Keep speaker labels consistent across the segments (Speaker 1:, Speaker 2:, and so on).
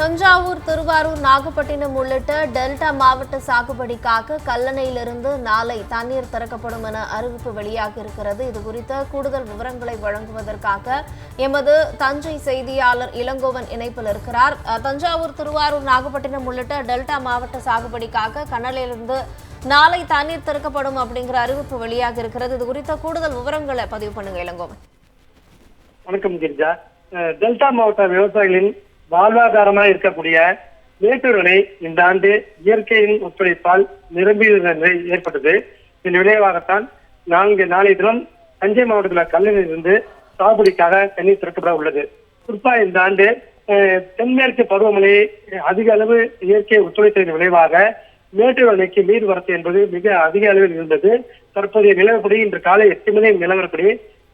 Speaker 1: தஞ்சாவூர் திருவாரூர் நாகப்பட்டினம் உள்ளிட்ட டெல்டா மாவட்ட சாகுபடிக்காக கல்லணையிலிருந்து நாளை தண்ணீர் திறக்கப்படும் என அறிவிப்பு வெளியாக இருக்கிறது. இது குறித்த கூடுதல் விவரங்களை வழங்குவதற்காக எமது தஞ்சை செய்தியாளர் இளங்கோவன் இணைப்பில் இருக்கிறார். அஹ், தஞ்சாவூர் திருவாரூர் நாகப்பட்டினம் உள்ளிட்ட டெல்டா மாவட்ட சாகுபடிக்காக கண்ணலையிலிருந்து நாளை தண்ணீர் திறக்கப்படும் அப்படிங்கிற அறிவிப்பு வெளியாக இருக்கிறது. இது குறித்த கூடுதல் விவரங்களை பதிவு பண்ணுங்க இளங்கோவன்.
Speaker 2: வணக்கம் கிரிஜா. டெல்டா மாவட்ட விவசாயிகளின் வாழ்வாதாரமாக இருக்கக்கூடிய மேட்டூர் அணை இந்த ஆண்டு இயற்கையின் ஒத்துழைப்பால் நிரம்பிய நிலை ஏற்பட்டது. இதன் விளைவாகத்தான் நான்கு நாளைய தினம் தஞ்சை மாவட்டத்தில் கல்லணையிலிருந்து சாகுபடிக்காக தண்ணீர் திறக்கப்பட உள்ளது. குறிப்பா இந்த ஆண்டு தென்மேற்கு பருவமழை அதிக அளவு இயற்கை ஒத்துழைத்ததன் விளைவாக மேட்டூர் அணைக்கு நீர் வரத்து என்பது மிக அதிக அளவில் இருந்தது. தற்போதைய நிலவரப்படி இன்று காலை எட்டு மணி நிலவரப்படி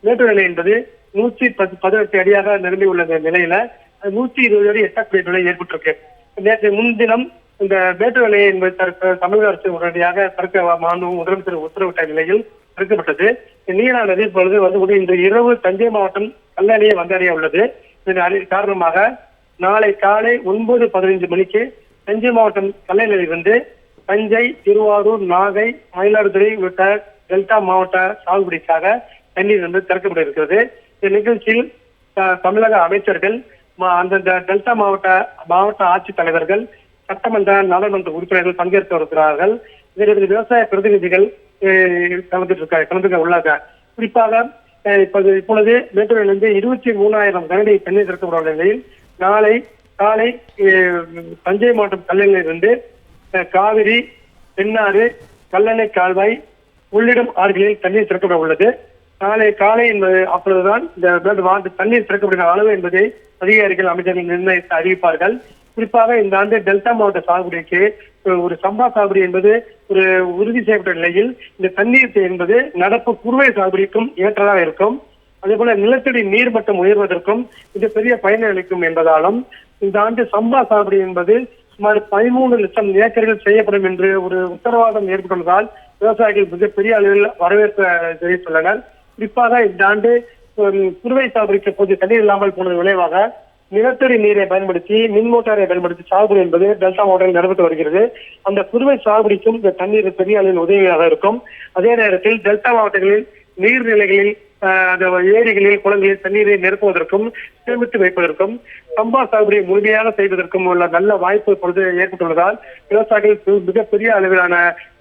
Speaker 2: மேட்டூர் அணை என்பது நூற்றி பத்து பதினெட்டு அடியாக நிரம்பி உள்ள இந்த நிலையில நூற்றி இருபது அடி எட்டக்கூடிய நிலை ஏற்பட்டிருக்கு. நேற்று முன்தினம் இந்த மேட்டு விலையை என்பது தற்க தமிழக அரசு உடனடியாக தடுக்க மாண்பு முதலமைச்சர் உத்தரவிட்ட நிலையில் தடுக்கப்பட்டது. இந்த நதி இப்பொழுது வந்து இன்று இரவு தஞ்சை மாவட்டம் கல்லணையை வந்தடைய உள்ளது. இதன் காரணமாக நாளை காலை ஒன்பது பதினைந்து மணிக்கு தஞ்சை மாவட்டம் கல்லணையிலிருந்து தஞ்சை திருவாரூர் நாகை மயிலாடுதுறை உள்ளிட்ட டெல்டா மாவட்ட சாகுபடிக்காக தண்ணீர் வந்து திறக்கப்பட இருக்கிறது இந்த நிகழ்ச்சியில் அஹ், தமிழக அமைச்சர்கள் அந்தந்த டெல்டா மாவட்ட மாவட்ட ஆட்சித்தலைவர்கள் சட்டமன்ற நாடாளுமன்ற உறுப்பினர்கள் பங்கேற்க இருக்கிறார்கள். இதில் விவசாய பிரதிநிதிகள் கலந்துட்டு இருக்காங்க கலந்துக்க உள்ளாங்க. குறிப்பாக இப்போது இப்பொழுது மேட்டூரிலிருந்து இருபத்தி மூணாயிரம் கனடி தண்ணீர் திறக்கப்பட உள்ள நிலையில் நாளை காலை தஞ்சை மாவட்டம் கல்லணையிலிருந்து காவிரி தென்னாறு கல்லணை கால்வாய் உள்ளிடம் ஆறுகளில் தண்ணீர் திறக்கப்பட உள்ளது. நாளை காலை என்பது அப்பொழுதுதான் இந்த பிளட் வாண்டு தண்ணீர் திறக்கப்படுகிற அளவு என்பதை அதிகாரிகள் அமைச்சர்கள் நிர்ணயித்து அறிவிப்பார்கள். குறிப்பாக இந்த ஆண்டு டெல்டா மாவட்ட சாகுபடிக்கு ஒரு- ஒரு சம்பா சாகுபடி என்பது ஒரு உறுதி செய்யப்பட்ட நிலையில் இந்த தண்ணீர் என்பது நடப்பு குறுவை சாகுபடிக்கும் ஏற்றதாக இருக்கும். அதே போல நிலத்தடி நீர்மட்டம் உயர்வதற்கும் இது பெரிய பயனை அளிக்கும் என்பதாலும் இந்த ஆண்டு சம்பா சாகுபடி என்பது சுமார் பதிமூணு லட்சம் ஏக்கர்கள் செய்யப்படும் என்று ஒரு உத்தரவாதம் ஏற்பட்டுள்ளதால் விவசாயிகள் மிகப்பெரிய அளவில் வரவேற்பு தெரிவித்துள்ளனர். குறிப்பாக இந்த ஆண்டு குறுவை சாகுபடிக்கு போது தண்ணீர் இல்லாமல் போனது விளைவாக நிலத்தடி நீரை பயன்படுத்தி மின் மோட்டாரை பயன்படுத்தி சாகுபடி என்பது டெல்டா மாவட்டத்தில் நடைபெற்று வருகிறது. அந்த குறுவை சாகுபடிக்கும் இந்த தண்ணீர் பெரிய அளவில் உதவியாக இருக்கும். அதே நேரத்தில் டெல்டா மாவட்டங்களில் நீர்நிலைகளில் அந்த ஏரிகளில் குளங்களில் தண்ணீரை நிரப்புவதற்கும் சேமித்து வைப்பதற்கும் சம்பா சாகுபடியை முழுமையாக செய்வதற்கும் உள்ள நல்ல வாய்ப்பு இப்பொழுது ஏற்பட்டுள்ளதால் விவசாயிகள் மிகப்பெரிய அளவிலான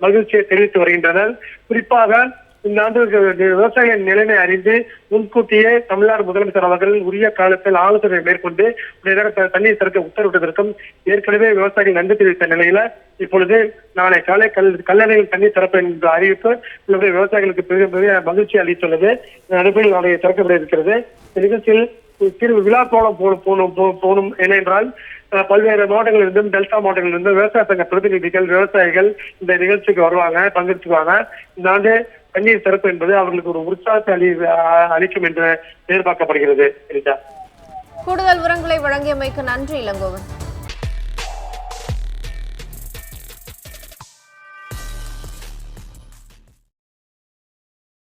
Speaker 2: மகிழ்ச்சியை தெரிவித்து வருகின்றனர். குறிப்பாக இந்த ஆண்டு விவசாயிகளின் நிலைமை அறிந்து முன்கூட்டியே தமிழ்நாடு முதலமைச்சர் அவர்கள் உரிய காலத்தில் ஆலோசனை மேற்கொண்டு உடனடியாக தண்ணீர் திறக்க உத்தரவிட்டதற்கும் ஏற்கனவே விவசாயிகள் நன்றி தெரிவித்த நிலையில இப்பொழுது நாளை காலை கல் கல்லணையில் தண்ணீர் திறப்பு என்ற அறிவிப்பு நம்முடைய விவசாயிகளுக்கு பெரிய பெரிய மகிழ்ச்சி அளித்துள்ளது. நடைபெறும் நாளை திறக்கப்பட இருக்கிறது. இந்த நிகழ்ச்சியில் திரு விழா கோலம் போகணும் போகணும் போ- போகணும் ஏனென்றால் பல்வேறு மாவட்டங்களிலிருந்தும் டெல்டா மாவட்டங்களிலிருந்தும் விவசாய சங்க பிரதிநிதிகள் விவசாயிகள் இந்த நிகழ்ச்சிக்கு வருவாங்க பங்கெடுத்துக்குவாங்க இந்த ஆண்டு தண்ணீர் திறப்பு என்பது அவர்களுக்கு ஒரு உற்சாகத்தை அளி அஹ், அளிக்கும் என்று எதிர்பார்க்கப்படுகிறது
Speaker 1: கூடுதல் உரங்களை வழங்கியமைக்கு நன்றி இளங்கோவன்.